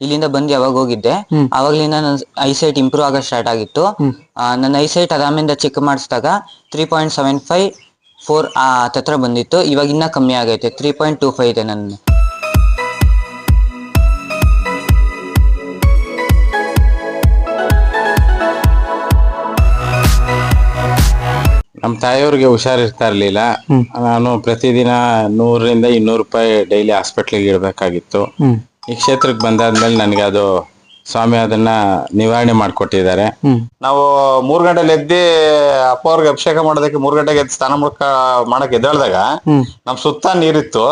ಇಲ್ಲಿಂದ ಬಂದು ಯಾವಾಗ ಹೋಗಿದ್ದೆ ಅವಾಗ್ಲಿಂದ ನನ್ನ ಐಸೈಟ್ ಇಂಪ್ರೂವ್ ಆಗೋ ಸ್ಟಾರ್ಟ್ ಆಗಿತ್ತು. ಆ, ನನ್ನ ಐಸೈಟ್ ಅದಾಮಿಂದ ಚೆಕ್ ಮಾಡಿಸಿದಾಗ three point seven five four ಹತ್ರ ಬಂದಿತ್ತು. ಇವಾಗ ಇನ್ನ ಕಮ್ಮಿ ಆಗೈತೆ ತ್ರೀ ಪಾಯಿಂಟ್ ಟೂ ಫೈವ್ ಇದೆ ನನ್ನ ನಮ್ಮ ತಾಯಿಯವ್ರಿಗೆ ಹುಷಾರಿರ್ತಾ ಇರ್ಲಿಲ್ಲ. ನಾನು ಪ್ರತಿದಿನ ನೂರರಿಂದ ಇನ್ನೂರು ರೂಪಾಯಿ ಡೈಲಿ ಹಾಸ್ಪಿಟ್ಲಿಗೆ ಇಡಬೇಕಾಗಿತ್ತು. ಈ ಕ್ಷೇತ್ರಕ್ಕೆ ಬಂದಾದ್ಮೇಲೆ ನನಗೆ ಅದು ಸ್ವಾಮಿ ಅದನ್ನ ನಿವಾರಣೆ ಮಾಡಿಕೊಟ್ಟಿದ್ದಾರೆ. ನಾವು ಮೂರ್ ಗಂಟೆಲಿ ಎದ್ದಿ ಅಪ್ಪ ಅವ್ರಿಗೆ ಅಭಿಷೇಕ ಮಾಡೋದಕ್ಕೆ ಮೂರ್ ಗಂಟೆಗೆ ಎದ್ದು ಸ್ನಾನ ಮುಡ್ಕ ಮಾಡಕ್ ಎದ್ದೇಳ್ದಾಗ ನಮ್ ಸುತ್ತ ನೀರಿತ್ತು.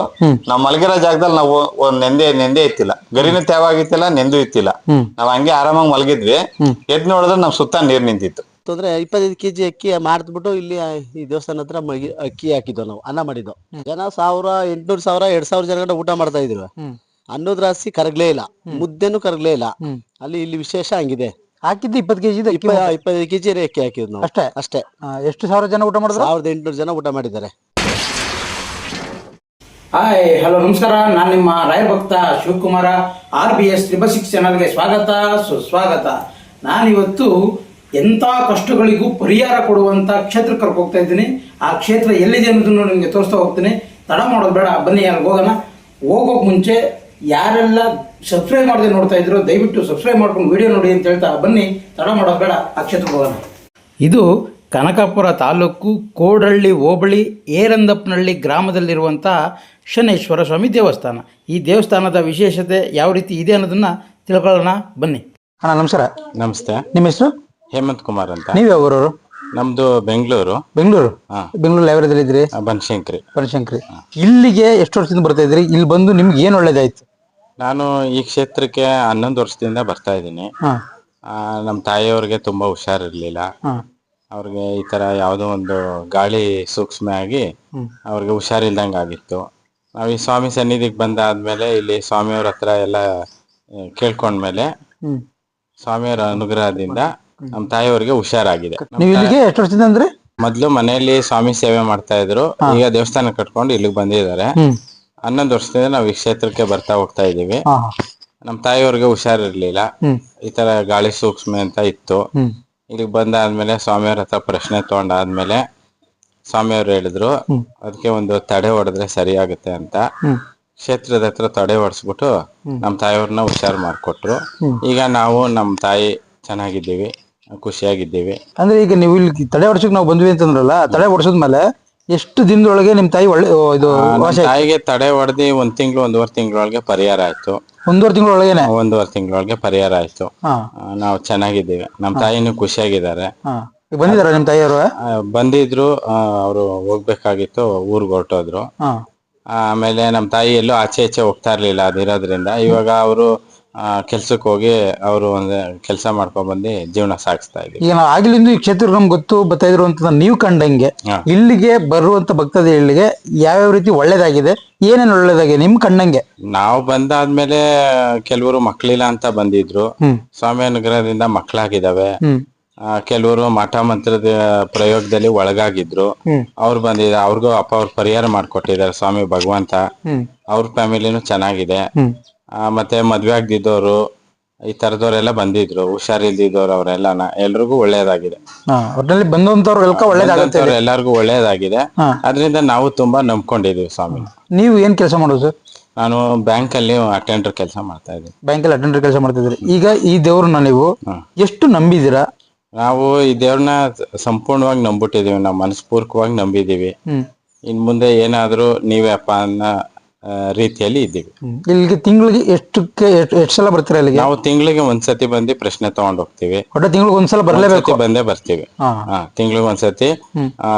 ನಾವ್ ಮಲಗಿರೋ ಜಾಗದಲ್ಲಿ ನಾವು ಒಂದ್ ನೆಂದೆ ನೆಂದೆ ಇತ್ತಿಲ್ಲ. ಗರಿನೂ ತೇವಾಗಿತ್ತಿಲ್ಲ ನೆಂದು ಇತ್ತಿಲ್ಲ. ನಾವ್ ಹಂಗೆ ಆರಾಮಾಗಿ ಮಲಗಿದ್ವಿ. ಎದ್ ನೋಡಿದ್ರೆ ನಮ್ ಸುತ್ತ ನೀರ್ ನಿಂತಿತ್ತು. ಅಂದ್ರೆ ಇಪ್ಪತ್ತೈದು ಕೆಜಿ ಅಕ್ಕಿ ಮಾಡಿದ್ಬಿಟ್ಟು ಇಲ್ಲಿ ಈ ದೇವಸ್ಥಾನ ಹತ್ರ ಅಕ್ಕಿ ಹಾಕಿದ್ವು ನಾವು ಅನ್ನ ಮಾಡಿದ್ವು ಜನ ಸಾವಿರ ಎಂಟ್ನೂರು ಸಾವಿರ ಎರಡ್ ಸಾವಿರ ಜನ ಗಂಟ ಊಟ ಮಾಡ್ತಾ ಇದ್ರು. ಅನ್ನೋದ್ ರಾಶಿ ಕರಗ್ಲೇ ಇಲ್ಲ. ಮುದ್ದೆನೂ ಕರಗ್ಲೇ ಇಲ್ಲ. ಅಲ್ಲಿ ಇಲ್ಲಿ ವಿಶೇಷ ಹಂಗಿದೆ. ಹಾಕಿದ್ದು ಇಪ್ಪತ್ತು ಕೆಜಿ ಇಪ್ಪ ಇಪ್ಪತ್ತೈದು ಕೆಜಿ ರೇಖೆ ಹಾಕಿದ್ ನಾವು. ಅಷ್ಟೇ? ಅಷ್ಟೇ. ಎಷ್ಟು ಸಾವಿರ ಜನ ಊಟ ಮಾಡಿದ್ರು? ಸಾವಿರದ ಎಂಟುನೂರು ಜನ ಊಟ ಮಾಡಿದ್ದಾರೆ. ಹಾಯ್ ಹಲೋ ನಮಸ್ಕಾರ. ನಾನು ನಿಮ್ಮ ರಾಯ ಭಕ್ತ Shivakumar R B S triple six ಚಾನಲ್ಗೆ ಸ್ವಾಗತ ಸುಸ್ವಾಗತ. ನಾನಿವತ್ತು ಎಂಥ ಕಷ್ಟಗಳಿಗೂ ಪರಿಹಾರ ಕೊಡುವಂಥ ಕ್ಷೇತ್ರಕ್ಕೆ ಕರ್ಕೊ ಹೋಗ್ತಾ ಇದ್ದೀನಿ. ಆ ಕ್ಷೇತ್ರ ಎಲ್ಲಿದೆ ಅನ್ನೋದನ್ನು ನಿಮಗೆ ತೋರಿಸ್ತಾ ಹೋಗ್ತೀನಿ. ತಡ ಮಾಡೋದು ಬೇಡ. ಬನ್ನಿ ಅಲ್ಲಿ ಹೋಗೋಣ. ಹೋಗೋಕೆ ಮುಂಚೆ ಯಾರೆಲ್ಲ ಸಬ್ಸ್ಕ್ರೈಬ್ ಮಾಡದೆ ನೋಡ್ತಾ ಇದ್ರು ದಯವಿಟ್ಟು ಸಬ್ಸ್ಕ್ರೈಬ್ ಮಾಡ್ಕೊಂಡು ವಿಡಿಯೋ ನೋಡಿ ಅಂತ ಹೇಳ್ತಾ ಬನ್ನಿ. ತಡ ಮಾಡೋದು ಬೇಡ ಆ ಕ್ಷೇತ್ರಕ್ಕೆ ಹೋಗೋಣ. ಇದು ಕನಕಪುರ ತಾಲೂಕು ಕೋಡಹಳ್ಳಿ ಹೋಬಳಿ ಏರಂದಪ್ಪನಹಳ್ಳಿ ಗ್ರಾಮದಲ್ಲಿರುವಂಥ ಶನೇಶ್ವರ ಸ್ವಾಮಿ ದೇವಸ್ಥಾನ. ಈ ದೇವಸ್ಥಾನದ ವಿಶೇಷತೆ ಯಾವ ರೀತಿ ಇದೆ ಅನ್ನೋದನ್ನ ತಿಳ್ಕೊಳ್ಳೋಣ ಬನ್ನಿ. ಅಣ್ಣ ನಮಸ್ಕಾರ. ನಮಸ್ತೆ. ನಿಮ್ಮ ಹೆಸರು? ಹೇಮಂತ್ ಕುಮಾರ್ ಅಂತ. ನೀವು ಯಾವ ಊರವರು? ನಮ್ದು ಬೆಂಗಳೂರು. ಬೆಂಗಳೂರು? ಹಾ. ಬೆಂಗಳೂರು ಇದ್ದೀರಿ ಇದ್ರಿ ಬನಶಂಕರಿ. ಬನಶಂಕರಿ. ಇಲ್ಲಿಗೆ ಎಷ್ಟು ವರ್ಷದಿಂದ ಬರ್ತಾ ಇದ್ರಿ ಇಲ್ಲಿ ಬಂದು ನಿಮ್ಗೆ ಏನು ಒಳ್ಳೇದಾಯ್ತು? ನಾನು ಈ ಕ್ಷೇತ್ರಕ್ಕೆ ಹನ್ನೊಂದು ವರ್ಷದಿಂದ ಬರ್ತಾ ಇದ್ದೀನಿ. ಆ ನಮ್ಮ ತಾಯಿಯವ್ರಿಗೆ ತುಂಬಾ ಹುಷಾರಿರ್ಲಿಲ್ಲ. ಹಾ. ಅವ್ರಿಗೆ ಈ ತರ ಯಾವುದೋ ಒಂದು ಗಾಳಿ ಸೂಕ್ಷ್ಮ ಆಗಿ ಅವ್ರಿಗೆ ಹುಷಾರಿಲ್ದಂಗೆ ಆಗಿತ್ತು. ನಾವು ಈ ಸ್ವಾಮಿ ಸನ್ನಿಧಿಗೆ ಬಂದಾದ್ಮೇಲೆ ಇಲ್ಲಿ ಸ್ವಾಮಿಯವ್ರ ಹತ್ರ ಎಲ್ಲ ಆ, ಕೇಳ್ಕೊಂಡ್ಮೇಲೆ ಹ್ಮ್. ಸ್ವಾಮಿಯವರ ಅನುಗ್ರಹದಿಂದ ನಮ್ಮ ತಾಯಿಯವ್ರಿಗೆ ಹುಷಾರಾಗಿದೆ. ನೀವು ಇಲ್ಲಿಗೆ ಎಷ್ಟು ವರ್ಷದಿಂದ ಅಂದ್ರೆ? ಮೊದ್ಲು ಮನೆಯಲ್ಲಿ ಸ್ವಾಮಿ ಸೇವೆ ಮಾಡ್ತಾ ಇದ್ರು. ಈಗ ದೇವಸ್ಥಾನ ಕಟ್ಕೊಂಡು ಇಲ್ಲಿಗೆ ಬಂದಿದ್ದಾರೆ. ಹ್ಮ್. ಹನ್ನೊಂದು ವರ್ಷದಿಂದ ನಾವು ಈ ಕ್ಷೇತ್ರಕ್ಕೆ ಬರ್ತಾ ಹೋಗ್ತಾ ಇದೀವಿ ನಮ್ ತಾಯಿ ತಾಯಿಯವ್ರಿಗೆ ಹುಷಾರ್ ಇರ್ಲಿಲ್ಲ ಈ ತರ ಗಾಳಿ ಸೂಕ್ಷ್ಮ ಅಂತ ಇತ್ತು. ಇಲ್ಲಿ ಇಲ್ಲಿಗೆ ಬಂದಾದ್ಮೇಲೆ ಸ್ವಾಮಿಯವ್ರ ಹತ್ರ ಪ್ರಶ್ನೆ ತಗೊಂಡಾದ್ಮೇಲೆ ಸ್ವಾಮಿಯವ್ರು ಹೇಳಿದ್ರು ಅದಕ್ಕೆ ಒಂದು ತಡೆ ಹೊಡೆದ್ರೆ ಸರಿ ಆಗುತ್ತೆ ಅಂತ ಕ್ಷೇತ್ರದ ಹತ್ರ ತಡೆ ಹೊಡೆಸ್ಬಿಟ್ಟು ನಮ್ ತಾಯಿಯವ್ರನ್ನ ಹುಷಾರ್ ಮಾಡ್ಕೊಟ್ರು. ಈಗ ನಾವು ನಮ್ ತಾಯಿ ಚೆನ್ನಾಗಿದ್ದೀವಿ ಖುಷಿಯಾಗಿದ್ದೀವಿ. ಅಂದ್ರೆ ಈಗ ನೀವು ಇಲ್ಲಿ ತಡೆ ಹೊಡ್ಸಕ್ ನಾವು ಬಂದ್ವಿ ಅಂತಂದ್ರಲ್ಲ ತಡೆ ಹೊಡ್ಸದ್ಮೇಲೆ ಎಷ್ಟು ದಿನದೊಳಗೆ ನಿಮ್ ತಾಯಿ ಒಳ್ಳೆ ಓ, ಇದು ವಾಸಿ ಆಯ್ತು? ತಾಯಿಗೆ ತಡೆ ಹೊಡೆದಿ ಒಂದ್ ತಿಂಗಳು ಒಂದೂವರೆ ತಿಂಗಳೊಳಗೆ ಪರಿಹಾರ ಆಯ್ತು. ಒಂದೂವರೆ ತಿಂಗಳೊಳಗೇನೆ? ಒಂದೂವರೆ ತಿಂಗಳೊಳಗೆ ಪರಿಹಾರ ಆಯ್ತು. ಹಾ. ಆ, ನಾವು ಚೆನ್ನಾಗಿದ್ದೀವಿ. ನಮ್ ತಾಯಿನೂ ಖುಷಿಯಾಗಿದ್ದಾರೆ. ಹಾ. ಈಗ ಬಂದಿದಾರ ನಿಮ್ ತಾಯಿಯವರು? ಆ, ಬಂದಿದ್ರು ಅವರು ಹೋಗ್ಬೇಕಾಗಿತ್ತು ಊರ್ಗ್ ಹೊರಟೋದ್ರು. ಹಾ. ಆಮೇಲೆ ನಮ್ ತಾಯಿ ಎಲ್ಲೂ ಆಚೆ ಈಚೆ ಹೋಗ್ತಾ ಇರ್ಲಿಲ್ಲ ಅದಿರೋದ್ರಿಂದ. ಇವಾಗ ಅವರು ಕೆಲ್ಸಕ್ಕೆ ಹೋಗಿ ಅವರು ಒಂದು ಕೆಲಸ ಮಾಡ್ಕೊಂಡ್ ಬಂದು ಜೀವನ ಸಾಗಿಸ್ತಾ ಇದ್ದೀವಿ. ಈಗ ನಾವು ಆಗ್ಲಿಂದ ಈ ಕ್ಷೇತ್ರ ನಮ್ಗೆ ಗೊತ್ತು ಬರ್ತಾ ಇದ್ರು ಅಂತ ನೀವು ಕಂಡಂಗೆ. ಇಲ್ಲಿಗೆ ಬರುವಂತ ಯಾವ ಯಾವ್ಯಾವ ರೀತಿ ಒಳ್ಳೇದಾಗಿದೆ ಏನೇನು ಒಳ್ಳೇದಾಗಿದೆ ನಿಮ್ ಕಂಡಂಗೆ? ನಾವು ಬಂದಾದ್ಮೇಲೆ ಕೆಲವರು ಮಕ್ಳಿಲ್ಲ ಅಂತ ಬಂದಿದ್ರು. ಸ್ವಾಮಿ ಅನುಗ್ರಹದಿಂದ ಮಕ್ಕಳಾಗಿದ್ದಾವೆ ಕೆಲವರು ಮಠ ಮಂತ್ರದ ಪ್ರಯೋಗದಲ್ಲಿ ಒಳಗಾಗಿದ್ರು. ಅವ್ರು ಬಂದಿದ್ದ ಅವ್ರಿಗೂ ಅಪ್ಪ ಅವ್ರು ಪರಿಹಾರ ಮಾಡ್ಕೊಟ್ಟಿದ್ದಾರೆ ಸ್ವಾಮಿ ಭಗವಂತ. ಅವ್ರ ಫ್ಯಾಮಿಲಿನೂ ಚೆನ್ನಾಗಿದೆ. ಮತ್ತೆ ಮದ್ವೆ ಆಗದಿದ್ದವರು ಈ ತರದವರೆಲ್ಲ ಬಂದಿದ್ರು ಹುಷಾರಿಲ್ದಿದ್ದವ್ರು ಅವರೆಲ್ಲನ. ಎಲ್ರಿಗೂ ಒಳ್ಳೇದಾಗಿದೆ. ಹಾ ಒಟ್ಟಿನಲ್ಲಿ ಬಂದಂತವ್ರು ಎಲ್ಲ ಒಳ್ಳೇದಾಗುತ್ತೆ ಬಂದಂಥವ್ರು ಎಲ್ಲರಿಗೂ ಒಳ್ಳೇದಾಗಿದೆ. ಹಾ. ಅದರಿಂದ ನಾವು ತುಂಬಾ ನಂಬ್ಕೊಂಡಿದೀವಿ ಸ್ವಾಮಿ. ನೀವು ಏನ್ ಕೆಲಸ ಮಾಡೋದು ಸರ್? ನಾನು ಬ್ಯಾಂಕ್ ಅಲ್ಲಿ ಅಟೆಂಡರ್ ಕೆಲಸ ಮಾಡ್ತಾ ಇದ್ದೀನಿ. ಬ್ಯಾಂಕಲ್ಲಿ ಅಟೆಂಡರ್ ಕೆಲಸ ಮಾಡ್ತಿದ್ರಿ ಈಗ ಈ ದೇವ್ರನ್ನ ನೀವು ಎಷ್ಟು ನಂಬಿದಿರಾ ನಾವು ಈ ದೇವ್ರನ್ನ ಸಂಪೂರ್ಣವಾಗಿ ನಂಬಿಟ್ಟಿದೀವಿ ನಾವು ಮನಸ್ಪೂರ್ವಕವಾಗಿ ನಂಬಿದೀವಿ ಹ್ಮ್. ಇನ್ ಮುಂದೆ ಏನಾದ್ರೂ ನೀವೇ ಅಪ್ಪ ಅನ್ನೋ ಆ, ರೀತಿಯಲ್ಲಿ ಇದ್ದೀವಿ. ಇಲ್ಲಿಗೆ ತಿಂಗಳಿಗೆ ಎಷ್ಟಕ್ಕೆ ಎಷ್ಟು ಸಲ ಬರ್ತೀರಾ ಇಲ್ಲಿಗೆ? ನಾವು ತಿಂಗಳಿಗೆ ಒಂದ್ಸತಿ ಬಂದು ಪ್ರಶ್ನೆ ತಗೊಂಡ್ ಹೋಗ್ತೀವಿ. ಒಟ್ಟ ತಿಂಗಳಿಗೆ ಒಂದ್ಸಲ ಬರ್ಲೇಬೇಕು ಬಂದೇ ಬರ್ತೀವಿ. ತಿಂಗಳಿಗೆ ಒಂದ್ಸತಿ.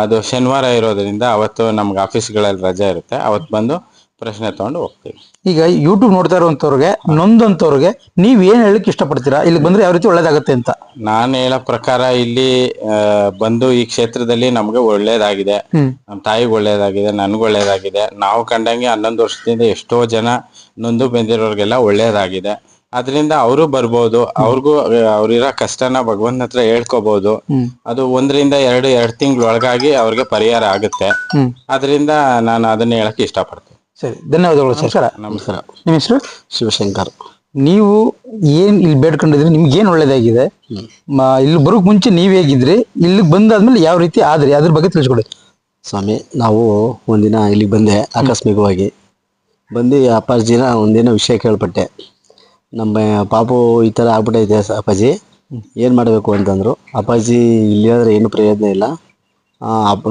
ಅದು ಶನಿವಾರ ಇರೋದ್ರಿಂದ ಅವತ್ತು ನಮ್ಗೆ ಆಫೀಸ್ಗಳಲ್ಲಿ ರಜೆ ಇರುತ್ತೆ. ಅವತ್ತು ಬಂದು ಪ್ರಶ್ನೆ ತಗೊಂಡು ಹೋಗ್ತೀವಿ. ಈಗ ಯೂಟ್ಯೂಬ್ ನೋಡ್ತಾ ಇರುವಂತವ್ರಿಗೆ ನೊಂದಂತವ್ರಿಗೆ ನೀವ್ ಏನ್ ಹೇಳಕ್ ಇಷ್ಟಪಡ್ತೀರಾ? ಇಲ್ಲಿ ಬಂದ್ರೆ ಯಾವ ರೀತಿ ಒಳ್ಳೇದಾಗತ್ತೆ ಅಂತ. ನಾನು ಹೇಳೋ ಪ್ರಕಾರ ಇಲ್ಲಿ ಆ, ಬಂದು ಈ ಕ್ಷೇತ್ರದಲ್ಲಿ ನಮ್ಗೆ ಒಳ್ಳೇದಾಗಿದೆ. ನಮ್ ತಾಯಿಗೆ ಒಳ್ಳೇದಾಗಿದೆ ನನ್ಗೆ ಒಳ್ಳೇದಾಗಿದೆ. ನಾವು ಕಂಡಂಗೆ ಹನ್ನೊಂದು ವರ್ಷದಿಂದ ಎಷ್ಟೋ ಜನ ನೊಂದು ಬೆಂದಿರೋರ್ಗೆಲ್ಲ ಒಳ್ಳೇದಾಗಿದೆ. ಅದರಿಂದ ಅವರು ಬರ್ಬೋದು ಅವ್ರಿಗೂ ಅವ್ರಿರೋ ಕಷ್ಟನ ಭಗವಂತನ ಹತ್ರ ಹೇಳ್ಕೋಬಹುದು. ಅದು ಒಂದರಿಂದ ಎರಡು ಎರಡು ತಿಂಗಳೊಳಗಾಗಿ ಅವ್ರಿಗೆ ಪರಿಹಾರ ಆಗುತ್ತೆ. ಅದರಿಂದ ನಾನು ಅದನ್ನ ಹೇಳಕ್ ಇಷ್ಟಪಡ್ತೀನಿ. ಸರಿ ಧನ್ಯವಾದಗಳು ಸರ್. ನಮಸ್ಕಾರ ನಿಮ್ಮ ಹೆಸರು? ಶಿವಶಂಕರ್. ನೀವು ಏನ್ ಇಲ್ಲಿ ಬೇಡ್ಕೊಂಡಿದ್ರಿ? ನಿಮ್ಗೆ ಏನ್ ಒಳ್ಳೇದಾಗಿದೆ? ಮ- ಇಲ್ಲಿ ಬರೋಕ್ ಮುಂಚೆ ನೀವ್ ಹೇಗಿದ್ರಿ? ಇಲ್ಲಿಗೆ ಬಂದಾದ್ಮೇಲೆ ಯಾವ ರೀತಿ ಆದ್ರಿ? ಅದ್ರ ಬಗ್ಗೆ ತಿಳಿಸ್ಕೊಡಿ. ಸ್ವಾಮಿ ನಾವು ಒಂದಿನ ಇಲ್ಲಿಗೆ ಬಂದೆ ಆಕಸ್ಮಿಕವಾಗಿ. ಬಂದು ಅಪ್ಪಾಜಿನ ಒಂದಿನ ವಿಷಯ ಕೇಳ್ಪಟ್ಟೆ. ನಮ್ಮ ಪಾಪು ಈ ಥರ ಆಗ್ಬಿಟ್ಟೈತೆ ಸ- ಅಪ್ಪಾಜಿ. ಏನು ಮಾಡಬೇಕು ಅಂತಂದರು ಅಪ್ಪಾಜಿ ಇಲ್ಲಿ ಆದ್ರೆ ಏನು ಪ್ರಯೋಜನ ಇಲ್ಲ.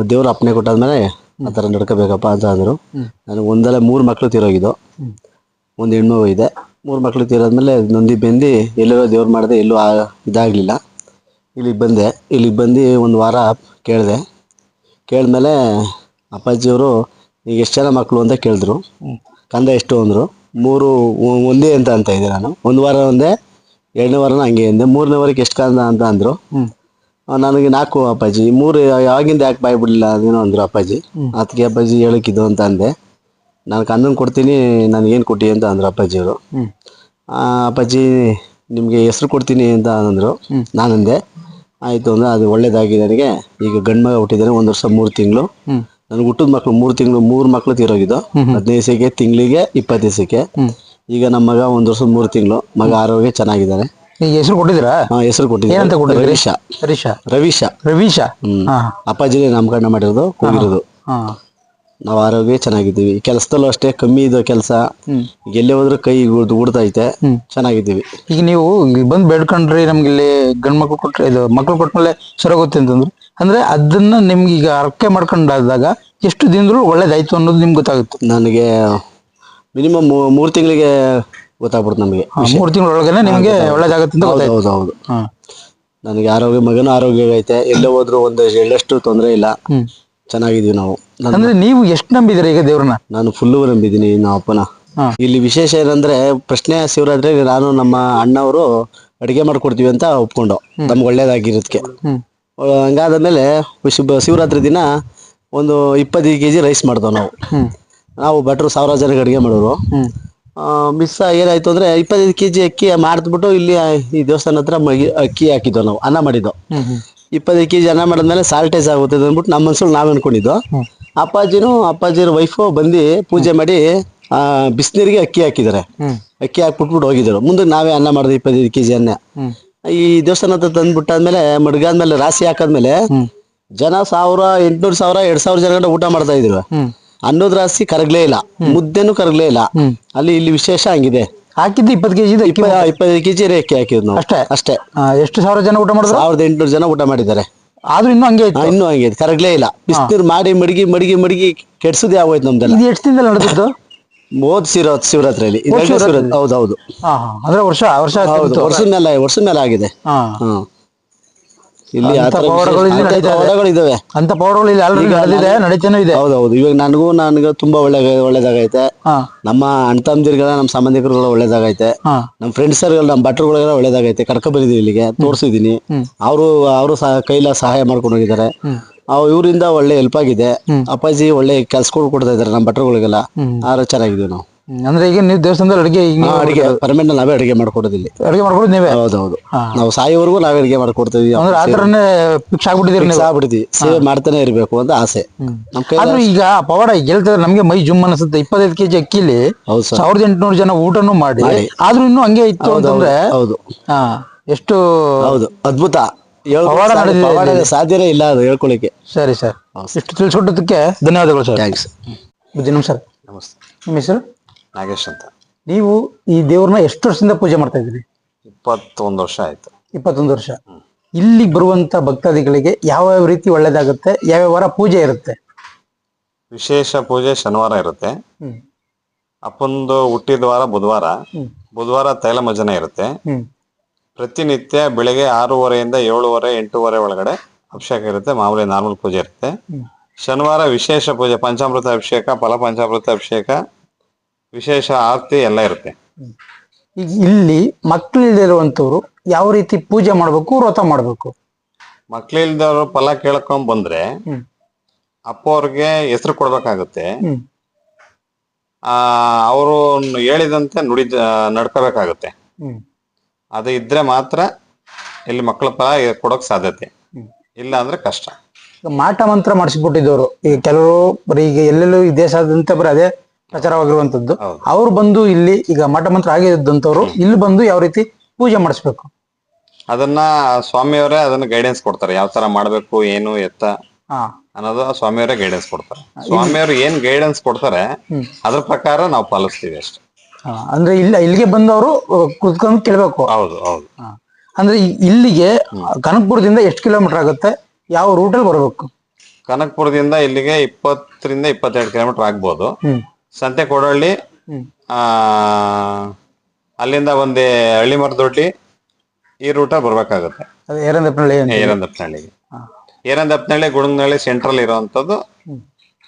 ದೇವ್ರು ಅಪ್ಪನೆ ಕೊಟ್ಟಾದ್ಮೇಲೆ ಆ ಥರ ನಡ್ಕೋಬೇಕಪ್ಪ ಅಂತ ಅಂದರು. ನನಗೆ ಒಂದಲ್ಲ ಮೂರು ಮಕ್ಕಳು ತೀರೋಗಿದ್ದು. ಒಂದು ಹೆಣ್ಣು ಇದೆ. ಮೂರು ಮಕ್ಕಳು ತೀರಾದ್ಮೇಲೆ ನೊಂದಿ ಬೆಂದಿ ಎಲ್ಲೆಲ್ಲೋ ದೇವ್ರು ಮಾಡಿದೆ ಎಲ್ಲೂ ಆ- ಇದಾಗಲಿಲ್ಲ. ಇಲ್ಲಿಗೆ ಬಂದೆ. ಇಲ್ಲಿಗೆ ಬಂದು ಒಂದು ವಾರ ಕೇಳಿದೆ. ಕೇಳಿದ್ಮೇಲೆ ಅಪ್ಪಾಜಿಯವರು ಈಗ ಎಷ್ಟು ಜನ ಮಕ್ಕಳು ಅಂತ ಕೇಳಿದ್ರು. ಕಂದ ಎಷ್ಟು ಅಂದರು. ಮೂರು ಒ- ಒಂದೇ ಅಂತ ಅಂತ ಇದ್ದೆ ನಾನು. ಒಂದು ವಾರ ಒಂದೇ ಎರಡನೇ ವಾರನ ಹಂಗೆ ಅಂದೆ. ಮೂರನೇ ವಾರಕ್ಕೆ ಎಷ್ಟು ಕಂದ ಅಂತ ಅಂದರು. ನನಗೆ ನಾಲ್ಕು ಅಪ್ಪಾಜಿ. ಮೂರು ಯಾವಾಗಿಂದ ಯಾಕೆ ಬಾಯ್ ಬಿಡಲಿಲ್ಲ ಅದೇನೋ ಅಂದ್ರು ಅಪ್ಪಾಜಿ. ಅದಕ್ಕೆ ಅಪ್ಪಾಜಿ ಹೇಳಕ್ಕಿದ್ದು ಅಂತ ಅಂದೆ. ನಾನು ಕಂದನ್ ಕೊಡ್ತೀನಿ ನನಗೇನು ಕೊಟ್ಟಿ ಅಂತ ಅಂದರು ಅಪ್ಪಾಜಿಯವರು. ಆ, ಅಪ್ಪಾಜಿ ನಿಮಗೆ ಹೆಸರು ಕೊಡ್ತೀನಿ ಅಂತ ಅಂದರು. ನಾನಂದೆ. ಆಯಿತು ಅಂದ್ರೆ ಅದು ಒಳ್ಳೇದಾಗಿ ನನಗೆ. ಈಗ ಗಂಡು ಮಗ ಹುಟ್ಟಿದ್ದಾನೆ ಒಂದು ವರ್ಷ ಮೂರು ತಿಂಗಳು. ನನಗೆ ಹುಟ್ಟಿದ ಮಕ್ಕಳು ಮೂರು ತಿಂಗಳು ಮೂರು ಮಕ್ಕಳು ತೀರೋಗಿದ್ದು. ಹದಿನೈದು ದಿವಸಕ್ಕೆ ತಿಂಗಳಿಗೆ ಇಪ್ಪತ್ತು ದಿವಸಕ್ಕೆ. ಈಗ ನಮ್ಮ ಮಗ ಒಂದು ವರ್ಷ ಮೂರು ತಿಂಗಳು. ಮಗ ಆರೋಗ್ಯ ಚೆನ್ನಾಗಿದ್ದಾನೆ. ಈಗ ಹೆಸರು ಕೊಟ್ಟಿದ್ದೀರಾ? ಆ, ಹೆಸರು ಏನಂತ ಅಂತ ಕೊಟ್ಟಿದ್ರಿ ರವೀಶ. ಹರೀಶ ರವೀಶ. ರವೀಶ? ಹ್ಮ್. ಹಾ. ಅಪ್ಪಾಜಿನೇ ನಾಮಕರಣ ಮಾಡಿರೋದು ಕೂಗಿರೋದು. ಹಾ. ನಾವು ಆರೋಗ್ಯ ಚೆನ್ನಾಗಿದ್ದೀವಿ. ಕೆಲಸದಲ್ಲೂ ಅಷ್ಟೇ ಕಮ್ಮಿ ಇದು ಕೆಲಸ. ಎಲ್ಲಿ ಹೋದ್ರೂ ಕೈ ಗುಡ್- ಉಡ್ತೈತೆ ಚೆನ್ನಾಗಿದ್ದೀವಿ. ಈಗ ನೀವು ಇಲ್ಲಿ ಬಂದು ಬೇಡ್ಕೊಂಡ್ರಿ ನಮ್ಗೆ ಇಲ್ಲಿ ಗಂಡ್ ಮಕ್ಳು ಕೊಟ್ರೆ ಇದು ಮಕ್ಳು ಕೊಟ್ಮೇಲೆ ಸರೋಗುತ್ತೆ ಅಂತಂದ್ರು. ಅಂದ್ರೆ ಅದನ್ನ ನಿಮ್ಗೆ ಈಗ ಅರ್ಕೆ ಮಾಡ್ಕೊಂಡಾದಾಗ ಎಷ್ಟು ದಿನದಲ್ಲೂ ಒಳ್ಳೇದಾಯ್ತು ಅನ್ನೋದು ನಿಮ್ಗೆ ಗೊತ್ತಾಗುತ್ತೆ. ನನಗೆ ಮಿನಿಮಮ್ ಮೂರು ತಿಂಗಳಿಗೆ ಗೊತ್ತಾಗ್ಬಿಡ್ತು ನಮಗೆ. ಮೂರು ತಿಂಗಳ ನಿಮಗೆ ಒಳ್ಳೇದಾಗುತ್ತೆ ಹೌದು ಹೌದು ನನಗೆ ಆರೋಗ್ಯ ಮಗನ ಆರೋಗ್ಯ ಐತೆ ಎಲ್ಲೇ ಹೋದ್ರು ಒಂದು ಎಳ್ಳಷ್ಟು ತೊಂದರೆ ಇಲ್ಲ. ಚೆನ್ನಾಗಿದೀವಿ ನಾವು. ನಾನು ಅಂದ್ರೆ ನೀವು ಎಷ್ಟು ನಂಬಿದಿರ ಈಗ ದೇವ್ರನ್ನ? ನಾನು ಫುಲ್ಲು ನಂಬಿದ್ದೀನಿ ನಮ್ಮ ಅಪ್ಪನ. ಇಲ್ಲಿ ವಿಶೇಷ ಏನಂದ್ರೆ ಪ್ರಶ್ನೆ ಶಿವರಾತ್ರಿ ನಾನು ನಮ್ಮ ಅಣ್ಣವರು ಅಡಿಗೆ ಮಾಡ್ಕೊಡ್ತೀವಿ ಅಂತ ಒಪ್ಕೊಂಡು. ನಮ್ಗೆ ಒಳ್ಳೇದಾಗಿರೋದಕ್ಕೆ ಹಂಗಾದ್ಮೇಲೆ ಶಿವ ಶಿವರಾತ್ರಿ ದಿನ ಒಂದು ಇಪ್ಪತ್ತೈದು ಕೆ ಜಿ ರೈಸ್ ಮಾಡ್ದೋ ನಾವು. ನಾವು ಭಟ್ರು ಸಾವಿರ ಜನಕ್ಕೆ ಅಡುಗೆ ಮಾಡೋರು. ಮಿಸ್ ಏನಾಯ್ತು ಅಂದ್ರೆ ಇಪ್ಪತ್ತೈದು ಕೆಜಿ ಅಕ್ಕಿ ಮಾಡಿದ್ಬಿಟ್ಟು ಇಲ್ಲಿ ಈ ದೇವಸ್ಥಾನ ಹತ್ರ ಮಗಿ ಅಕ್ಕಿ ಹಾಕಿದ್ವು ನಾವು ಅನ್ನ ಮಾಡಿದ್ದು. ಇಪ್ಪತ್ತೈದು ಕೆಜಿ ಅನ್ನ ಮಾಡಿದ್ಮೇಲೆ ಸಾಲ್ಟೇಜ್ ಆಗುತ್ತೆ ಅಂದ್ಬಿಟ್ಟು ನಮ್ಮ ಮನ್ಸಲ್ಲಿ ನಾವ್ ಅನ್ಕೊಂಡಿದ್ದು. ಅಪ್ಪಾಜಿನೂ ಅಪ್ಪಾಜಿರ ವೈಫು ಬಂದು ಪೂಜೆ ಮಾಡಿ ಆ ಬಿಸಿನೀರಿಗೆ ಅಕ್ಕಿ ಹಾಕಿದ್ದಾರೆ. ಅಕ್ಕಿ ಹಾಕ್ಬಿಟ್ಬಿಟ್ಟು ಹೋಗಿದ್ರು ಮುಂದೆ ನಾವೇ ಅನ್ನ ಮಾಡಿದ್ವಿ ಇಪ್ಪತ್ತೈದು ಕೆಜಿ ಅನ್ನ. ಈ ದೇವಸ್ಥಾನ ಹತ್ರ ತಂದ್ಬಿಟ್ಟಾದ್ಮೇಲೆ ಮಡ್ಗಾದ್ಮೇಲೆ ರಾಶಿ ಹಾಕಾದ್ಮೇಲೆ ಜನ ಸಾವಿರ ಎಂಟ್ನೂರು ಸಾವಿರ ಎರಡ್ ಸಾವಿರ ಜನಗಂಟ ಊಟ ಮಾಡ್ತಾ ಇದ್ರು. ಅನ್ನೋದ್ ರಾಶಿ ಕರಗ್ಲೇ ಇಲ್ಲ. ಮುದ್ದೆನೂ ಕರಗ್ಲೇ ಇಲ್ಲ. ಅಲ್ಲಿ ಇಲ್ಲಿ ವಿಶೇಷ ಹಂಗಿದೆ. ಹಾಕಿದ್ದು ಇಪ್ಪತ್ತು ಕೆಜಿ ಇಪ್ಪ ಇಪ್ಪತ್ತೈದು ಕೆಜಿ ರೇಖೆ ಹಾಕಿದ್ರು ನಾವು. ಅಷ್ಟೇ? ಅಷ್ಟೇ. ಎಷ್ಟು ಸಾವಿರ ಜನ ಊಟ ಮಾಡಿದ್ರು? ಸಾವಿರದ ಎಂಟುನೂರು ಜನ ಊಟ ಮಾಡಿದ್ದಾರೆ. ಆದ್ರೂ ಇನ್ನೂ ಹಂಗೆ ಇತ್ತು. ಇನ್ನೂ ಹಂಗೆ ಇದೆ, ಕರಗ್ಲೇ ಇಲ್ಲ. ಬಿಸಿನೀರು ಮಾಡಿ ಮಡಗಿ ಮಡಗಿ ಮಡಗಿ ಕೆಡ್ಸೋದೇ ಆಗೋಯ್ತು ನಮ್ದೆಲ್ಲ. ಇದು ಎಷ್ಟು ದಿನದಲ್ಲಿ ನಡೆದಿದ್ದು? ಮೂವತ್ತು ಶಿವ ಶಿವರಾತ್ರಿಯಲ್ಲಿ. ಹೋದ್ ಹೌದು ಹೌದು ಹಾ ಹಾ ಅಂದ್ರೆ ವರ್ಷ ವರ್ಷ ಹೌದು. ವರ್ಷದ ಮೇಲೆ ವರ್ಷದ ಮೇಲೆ ಆಗಿದೆ. ಹಾ. ಹ್ಮ್ ಇಲ್ಲಿ ಆ ಅಂಥ ಥರ ಪವಾಡಗಳು ಇಲ್ಲಿ ವಿಶೇಷ- ನಡೀತಾ ಇದೆ. ಪವಾಡಗಳಿದಾವೆ ಅಂತ ಪೌಡರ್ಗಳು ಇಲ್ಲಿ ಆಲ್ರೆಡಿ ಈಗ ನಡೆದಿದೆ ನಾನು- ನಡೀತಾನೂ ಇದೆ. ಹೌದೌದು. ಇವಾಗ ನನಗೂ ನನಗೆ ತುಂಬಾ ಒಳ್ಳೆ ಒಳ್ಳೇದಾಗೈತೆ. ಹಾ. ನಮ್ಮ ಅಣ್ಣ ತಮ್ಮದಿರ್ಗೆಲ್ಲ ನಮ್ಮ ಸಂಬಂಧಿಕರುಗಳ ಒಳ್ಳೇದಾಗೈತೆ. ಹಾ. ನಮ್ಮ ಫ್ರೆಂಡ್ಸ್ ಸರ್ಗಳು ನಮ್ಮ ಭಟ್ರುಗಳಿಗೆಲ್ಲ ಒಳ್ಳೇದಾಗೈತೆ. ಕರ್ಕೊ ಬಂದಿದ್ದೀವಿ ಇಲ್ಲಿಗೆ. ತೋರಿಸಿದ್ದೀನಿ. ಅವರು ಅವರು ಸಹ ಕೈಲ ಸಹಾಯ ಮಾಡ್ಕೊಂಡು ಹೋಗಿದ್ದಾರೆ. ಅವ್ ಇವರಿಂದ ಒಳ್ಳೆ ಹೆಲ್ಪ್ ಆಗಿದೆ. ಅಪ್ಪಾಜಿ ಒಳ್ಳೆ ಕೆಲ್ಸಗಳು ಕೊಡ್ತಾ ಇದಾರೆ ನಮ್ಮ ಭಟ್ರುಗಳಿಗೆಲ್ಲ. ಆರು ಚೆನ್ನಾಗಿದ್ದೀವಿ ನಾವು. ಅಂದ್ರೆ ಈಗ ನೀವು ದೇವಸ್ಥಾನದಲ್ಲಿ ಅಡಿಗೆ ಅಡಿಗೆ ಪರ್ಮನೆಂಟ್ ನಾವೇ ಅಡಿಗೆ ಮಾಡ್ಕೊಡೋದಿಲ್ಲ. ಅಡಿಗೆ ಮಾಡ್ಕೊಡೋದು ನೀವೇ? ಹೌದೌದು. ನಾವು ಸಾಯೋವರೆಗೂ ನಾವೇ ಅಡಿಗೆ ಮಾಡ್ಕೊಡ್ತೀವಿ ಅಂದ್ರೆ ಆ ಥರನೇ ಫಿಕ್ಸ್ ಆಗ್ಬಿಟ್ಟಿದ್ದೀರಿ ನೀವು? ಆಗ್ಬಿಡ್ತೀವಿ ಸೇವೆ ಮಾಡ್ತಾನೆ ಇರಬೇಕು ಅಂತ ಆಸೆ. ಕೈ ಆದ್ರೂ ಈಗ ಪವಾಡ ಗೆಲ್ತಿದ್ರೆ ನಮ್ಗೆ ಮೈ ಜುಮ್ ಅನ್ಸುತ್ತೆ. ಇಪ್ಪತ್ತೈದು ಕೆಜಿ ಅಕ್ಕಿಲಿ ಸಾವಿರದ ಎಂಟುನೂರು ಜನ ಊಟನೂ ಮಾಡಿ. ಆದ್ರೂ ಇನ್ನೂ ಹಂಗೆ ಇತ್ತು ಅಂತಂದ್ರೆ ಹೌದು ಹಾ ಎಷ್ಟು ಹೌದು ಅದ್ಭುತ. ಇಲ್ಲಿ. ಸಾಧ್ಯನೇ ಇಲ್ಲ ಅದು ಹೇಳ್ಕೊಳಿಕ್ಕೆ ಸರಿ ಸರ್. ಇಷ್ಟು ತಿಳಿಸ್ಕೊಟ್ಟದಕ್ಕೆ ಧನ್ಯವಾದಗಳು ಸರ್. ಥ್ಯಾಂಕ್ಸ್ ಬುದ್ಧಿ ನಮಸ್ಕಾರ ನಮಸ್ತೆ. ನಿಮ್ಮ ಹೆಸರು? ನಾಗೇಶ್ ಅಂತ. ನೀವು ಈ ದೇವ್ರನ್ನ ಎಷ್ಟು ವರ್ಷದಿಂದ ಪೂಜೆ ಮಾಡ್ತಾ ಇದ್ದೀರಿ? ಇಪ್ಪತ್ತೊಂದು ವರ್ಷ ಆಯ್ತು. ಇಪ್ಪತ್ತೊಂದು ವರ್ಷ. ಇಲ್ಲಿ ಬರುವಂತ ಭಕ್ತಾದಿಗಳಿಗೆ ಯಾವ ಯಾವ ರೀತಿ ಒಳ್ಳೇದಾಗುತ್ತೆ? ಯಾವ್ಯಾವ ವಾರ ಪೂಜೆ ಇರುತ್ತೆ? ವಿಶೇಷ ಪೂಜೆ ಶನಿವಾರ ಇರುತ್ತೆ. ಹ್ಮ್. ಅಪ್ಪಂದು ಹುಟ್ಟಿದ ವಾರ ಬುಧವಾರ. ಬುಧವಾರ ತೈಲಮಜನ ಇರುತ್ತೆ. ಹ್ಮ್. ಪ್ರತಿನಿತ್ಯ ಬೆಳಿಗ್ಗೆ ಆರೂವರೆಯಿಂದ ಏಳುವರೆ ಎಂಟೂವರೆ ಒಳಗಡೆ ಅಭಿಷೇಕ ಇರುತ್ತೆ. ಮಾಮೂಲಿ ನಾರ್ಮಲ್ ಪೂಜೆ ಇರುತ್ತೆ. ಶನಿವಾರ ವಿಶೇಷ ಪೂಜೆ ಪಂಚಾಮೃತ ಅಭಿಷೇಕ ಫಲ ಪಂಚಾಮೃತ ಅಭಿಷೇಕ ವಿಶೇಷ ಆರತಿ ಎಲ್ಲ ಇರುತ್ತೆ. ಈಗ ಇಲ್ಲಿ ಮಕ್ಕಳಿಲ್ದಿರುವಂತವ್ರು ಯಾವ ರೀತಿ ಪೂಜೆ ಮಾಡ್ಬೇಕು ವ್ರತ ಮಾಡ್ಬೇಕು? ಮಕ್ಳಿಲ್ದವ್ರು ಫಲ ಕೇಳ್ಕೊಂಡ್ ಬಂದ್ರೆ ಹ್ಮ್. ಅಪ್ಪ ಅವ್ರಿಗೆ ಹೆಸರು ಕೊಡ್ಬೇಕಾಗುತ್ತೆ. ಹ್ಮ್. ಆ ಅವರು ಹೇಳಿದಂತೆ ನುಡಿ ನಡ್ಕೋಬೇಕಾಗುತ್ತೆ. ಹ್ಮ್. ಅದು ಇದ್ರೆ ಮಾತ್ರ ಇಲ್ಲಿ ಮಕ್ಕಳ ಫಲ ಕೊಡೋಕ್ ಸಾಧ್ಯತೆ. ಇಲ್ಲ ಅಂದ್ರೆ ಕಷ್ಟ. ಈಗ ಮಾಟ ಮಂತ್ರ ಮಾಡಿಸ್ಬಿಟ್ಟಿದ್ದವರು. ಈಗ ಕೆಲವರು ಬರೀ ಈಗ ಎಲ್ಲೆಲ್ಲೂ ಈ ದೇಶಾದ್ಯಂತ ಬರೀ ಅದೇ ಪ್ರಚಾರವಾಗಿರುವಂತದ್ದು. ಅವ್ರು ಬಂದು ಇಲ್ಲಿ ಈಗ ಮಠ ಮಂತ್ರ ಆಗಿದ್ದಂತವ್ರು ಇಲ್ಲಿ ಬಂದು ಯಾವ ರೀತಿ ಪೂಜೆ ಮಾಡಿಸ್ಬೇಕು? ಅದನ್ನ ಸ್ವಾಮಿಯವರೇ ಅದನ್ನ ಗೈಡೆನ್ಸ್ ಕೊಡ್ತಾರೆ. ಯಾವ ತರ ಮಾಡ್ಬೇಕು ಏನು ಎತ್ತ ಅನ್ನೋದು ಸ್ವಾಮಿಯವರೇ ಗೈಡೆನ್ಸ್ ಕೊಡ್ತಾರೆ. ಸ್ವಾಮಿಯವರು ಏನ್ ಗೈಡೆನ್ಸ್ ಕೊಡ್ತಾರೆ ಅದ್ರ ಪ್ರಕಾರ ನಾವು ಪಾಲಿಸ್ತೀವಿ ಅಷ್ಟೇ. ಅಂದ್ರೆ ಇಲ್ಲ ಇಲ್ಲಿಗೆ ಬಂದವರು ಕುತ್ಕೊಂಡು ಕೇಳ್ಬೇಕು. ಹೌದು ಹೌದು. ಅಂದ್ರೆ ಇಲ್ಲಿಗೆ ಕನಕಪುರದಿಂದ ಎಷ್ಟು ಕಿಲೋಮೀಟರ್ ಆಗುತ್ತೆ? ಯಾವ ರೂಟಲ್ಲಿ ಬರಬೇಕು? ಕನಕಪುರದಿಂದ ಇಲ್ಲಿಗೆ ಇಪ್ಪತ್ತರಿಂದ ಇಪ್ಪತ್ತೆರಡು ಕಿಲೋಮೀಟರ್ ಆಗ್ಬೋದು. ಸಂತೆ ಕೊಡಳ್ಳಿ ಆ ಅಲ್ಲಿಂದ ಒಂದೇ ಹಳ್ಳಿ ಮರದೊಡ್ಡಿ ಈ ರೂಟ ಬರ್ಬೇಕಾಗತ್ತೆ. ಅದು ಏರಂದಪ್ಪನಹಳ್ಳಿ ಅಂತ ಏರಂದಪ್ಪನಹಳ್ಳಿಗೆ. ಏರಂದಪ್ಪನಹಳ್ಳಿ ಗುಡಂಗನಹಳ್ಳಿ ಸೆಂಟ್ರಲ್ ಇರುವಂತದ್ದು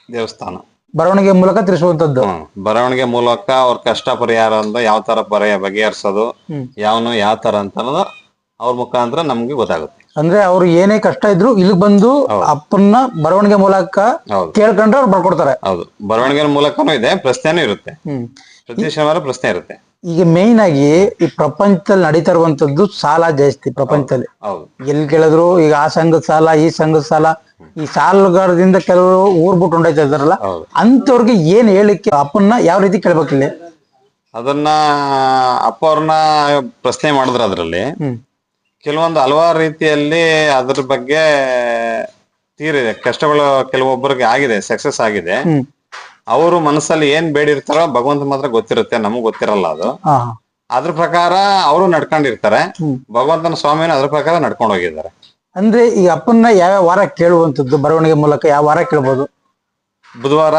ದೇವಸ್ಥಾನ. ಬರವಣಿಗೆ ಮೂಲಕ ತಿಳಿಸುವಂತದ್ದು ಹ್ಮ್. ಬರವಣಿಗೆ ಮೂಲಕ ಅವ್ರ ಕಷ್ಟ ಪರಿಹಾರ ಅಂತ ಯಾವ ತರ ಪರಿಹಾರ ಬಗೆಹರಿಸೋದು ಯಾವನು ಯಾವ ತರ ಅಂತ ಅನ್ನೋದು ಅವ್ರ ಮುಖಾಂತರ ನಮ್ಗೆ ಗೊತ್ತಾಗುತ್ತೆ. ಅಂದ್ರೆ ಅವ್ರು ಏನೇ ಕಷ್ಟ ಇದ್ರು ಇಲ್ಲಿ ಬಂದು ಅಪ್ಪನ್ನ ಬರವಣಿಗೆ ಮೂಲಕ ಹೌದು. ಕೇಳ್ಕೊಂಡ್ರೆ ಅವ್ರು ಬರ್ಕೊಡ್ತಾರೆ. ಹೌದು. ಬರವಣಿಗೆ ಮೂಲಕನೂ ಇದೆ ಪ್ರಶ್ನೆನೂ ಇರುತ್ತೆ. ಪ್ರತಿ ಶನಿವಾರ ಪ್ರಶ್ನೆ ಇರುತ್ತೆ. ಈಗ ಮೇನ್ ಆಗಿ ಈ ಪ್ರಪಂಚದಲ್ಲಿ ನಡೀತಾ ಇರುವಂತದ್ದು ಸಾಲ ಜಾಸ್ತಿ ಪ್ರಪಂಚದಲ್ಲಿ. ಹೌದು. ಎಲ್ಲಿ ಕೇಳಿದ್ರು ಈಗ ಆ ಸಂಘದ ಸಾಲ ಈ ಸಂಘದ ಸಾಲ ಈ ಸಾಲಗಾರದಿಂದ ಕೆಲವರು ಊರ್ ಬಿಟ್ಟು ಹೊಂಡೈತಾ ಇದಾರಲ್ಲ ಹೌದು. ಅಂತವ್ರಿಗೆ ಏನ್ ಹೇಳಿಕ್ಕೆ ಅಪ್ಪನ್ನ ಯಾವ ರೀತಿ ಕೇಳ್ಬೇಕಿಲ್ಲ? ಅದನ್ನ ಅಪ್ಪ ಅವ್ರನ್ನ ಪ್ರಶ್ನೆ ಮಾಡಿದ್ರ ಅದ್ರಲ್ಲಿ. ಕೆಲವೊಂದು ಹಲವಾರು ರೀತಿಯಲ್ಲಿ ಅದ್ರ ಬಗ್ಗೆ ತೀರಿದೆ. ಕಷ್ಟಗಳು ಕೆಲವೊಬ್ಬರಿಗೆ ಆಗಿದೆ ಸಕ್ಸಸ್ ಆಗಿದೆ. ಅವರು ಮನಸ್ಸಲ್ಲಿ ಏನ್ ಬೇಡಿರ್ತಾರೋ ಭಗವಂತ ಮಾತ್ರ ಗೊತ್ತಿರುತ್ತೆ ನಮಗ್ ಗೊತ್ತಿರಲ್ಲ ಅದು. ಅದ್ರ ಪ್ರಕಾರ ಅವರು ನಡ್ಕೊಂಡಿರ್ತಾರೆ. ಭಗವಂತನ ಸ್ವಾಮಿನ ಅದ್ರ ಪ್ರಕಾರ ನಡ್ಕೊಂಡು ಹೋಗಿದ್ದಾರೆ. ಅಂದ್ರೆ ಈ ಅಪ್ಪನ್ನ ಯಾವ ವಾರ ಕೇಳುವಂತದ್ದು ಬರವಣಿಗೆ ಮೂಲಕ ಯಾವ ವಾರ ಕೇಳ್ಬೋದು? ಬುಧವಾರ